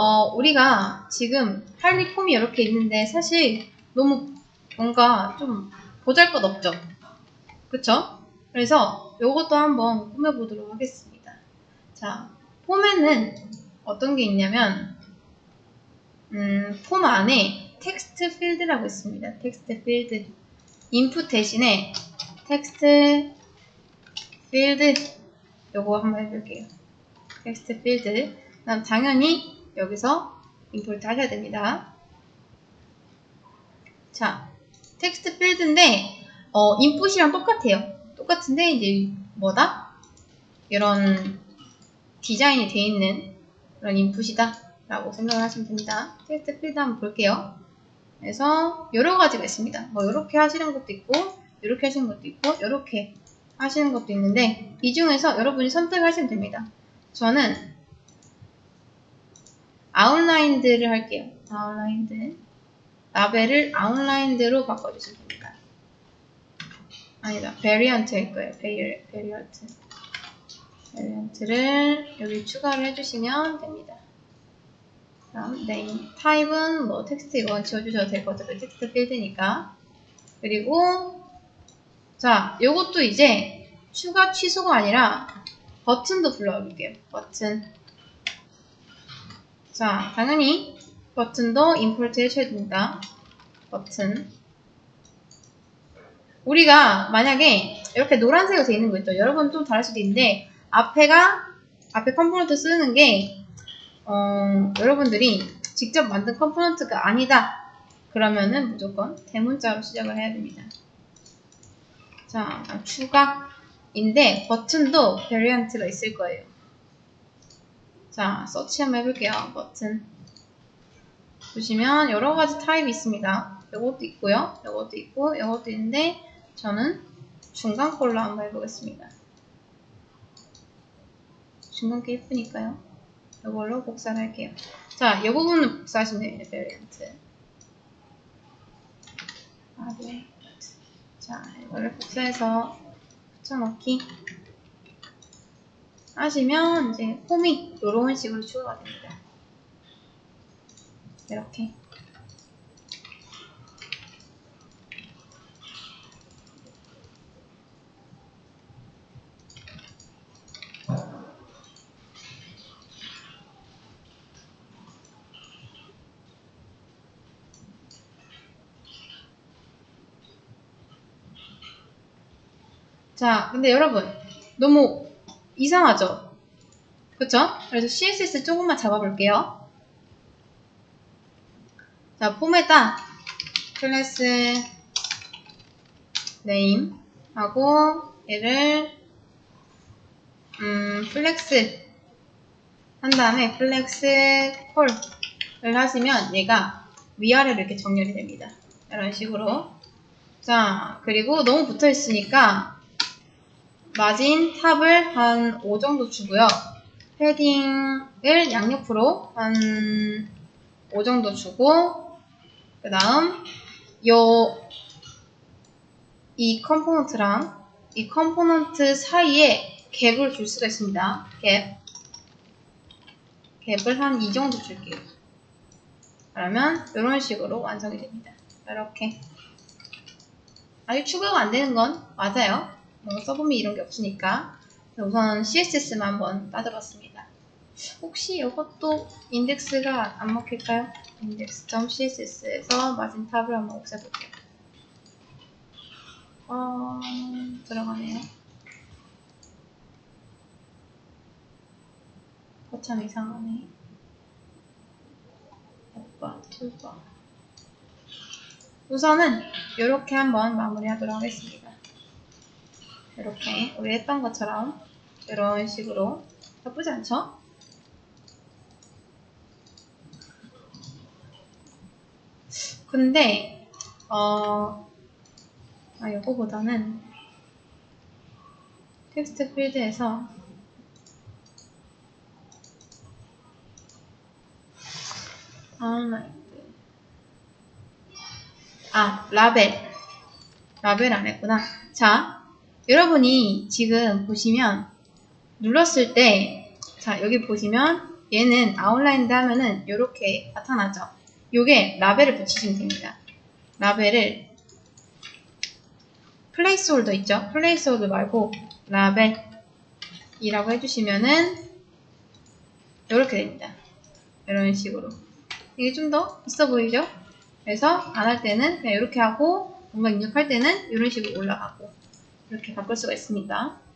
어, 우리가 지금 할리 폼이 이렇게 있는데 사실 너무 뭔가 좀 보잘 것 없죠? 그쵸? 그래서 요것도 한번 꾸며보도록 하겠습니다. 자, 폼에는 어떤 게 있냐면, 음, 폼 안에 텍스트 필드라고 있습니다. 텍스트 필드. 인풋 대신에 텍스트 필드. 요거 한번 해볼게요. 텍스트 필드. 그다음 당연히 여기서 임포트 하셔야 됩니다. 자, 텍스트 필드인데 어, 인풋이랑 똑같아요. 똑같은데 이제 뭐다? 이런 디자인이 돼 있는 그런 인풋이다 라고 생각을 하시면 됩니다. 텍스트 필드 한번 볼게요. 그래서 여러 가지가 있습니다. 뭐 이렇게 하시는 것도 있고 이렇게 하시는 것도 있고 이렇게 하시는 것도 있는데 이 중에서 여러분이 선택하시면 됩니다. 저는 아웃라인드를 할게요. 아웃라인드. 라벨을 아웃라인드로 바꿔주시면 됩니다. 아니다. 베리언트일 거예요. 베리, 베리언트. 베리언트를 여기 추가를 해주시면 됩니다. 다음 네임. 타입은 뭐 텍스트 이건 지워주셔도 될 것 같아요. 텍스트 필드니까. 그리고 자, 요것도 이제 추가 취소가 아니라 버튼도 불러볼게요. 버튼. 자, 당연히 버튼도 임포트 해줘야 됩니다. 버튼. 우리가 만약에 이렇게 노란색으로 되어 있는 거 있죠. 여러분 좀 다를 수도 있는데 앞에가 앞에 컴포넌트 쓰는 게 어, 여러분들이 직접 만든 컴포넌트가 아니다. 그러면은 무조건 대문자로 시작을 해야 됩니다. 자, 추가인데 버튼도 베리언트가 있을 거예요. 자, 서치 한번 해볼게요. 버튼. 보시면 여러 가지 타입이 있습니다. 이것도 있고요. 이것도 있고, 이것도 있는데 저는 중간 걸로 한번 해보겠습니다. 중간 게 예쁘니까요. 이걸로 복사를 할게요. 자, 이 부분은 복사하시면 됩니다. 베리언트. 아, 네. 자, 이거를 복사해서 붙여넣기 하시면 이제 폼이 이런 식으로 추가가 됩니다. 이렇게. 자, 근데 여러분, 너무 이상하죠? 그쵸? 그래서 CSS 조금만 잡아볼게요. 자, 폼에다 클래스 네임 하고 얘를 음, 플렉스 한 다음에 플렉스 콜을 하시면 얘가 위아래로 이렇게 정렬이 됩니다. 이런 식으로. 자, 그리고 너무 붙어 있으니까 마진 탑을 한 5 정도 주고요. 패딩을 양옆으로 한 5 정도 주고 그 다음 요 이 컴포넌트랑 이 컴포넌트 사이에 갭을 줄 수가 있습니다. 갭 갭을 한 이 정도 줄게요. 그러면 이런 식으로 완성이 됩니다. 이렇게 아직 추가가 안 되는 건 맞아요. 뭐 서브미 이런 게 없으니까 우선 CSS만 한번 따져봤습니다. 혹시 이것도 인덱스가 안 먹힐까요? index.css에서 마진 탑을 한번 없애볼게요. 어, 들어가네요. 거참 이상하네. 오빠, 툴바. 우선은 이렇게 한번 마무리하도록 하겠습니다. 이렇게 우리 했던 것처럼 이런 식으로 나쁘지 않죠? 근데 어, 아 이거보다는 텍스트 필드에서 아웃라인 아 라벨 라벨 안 했구나 자 여러분이 지금 보시면 눌렀을 때 자 여기 보시면 얘는 아웃라인드 하면은 이렇게 나타나죠. 요게 라벨을 붙이시면 됩니다. 라벨을 플레이스 홀더 있죠? 플레이스 홀더 말고 라벨이라고 해주시면은 이렇게 됩니다. 이런 식으로. 이게 좀 더 있어 보이죠? 그래서 안 할 때는 그냥 이렇게 하고 뭔가 입력할 때는 이런 식으로 올라가고 이렇게 바꿀 수가 있습니다.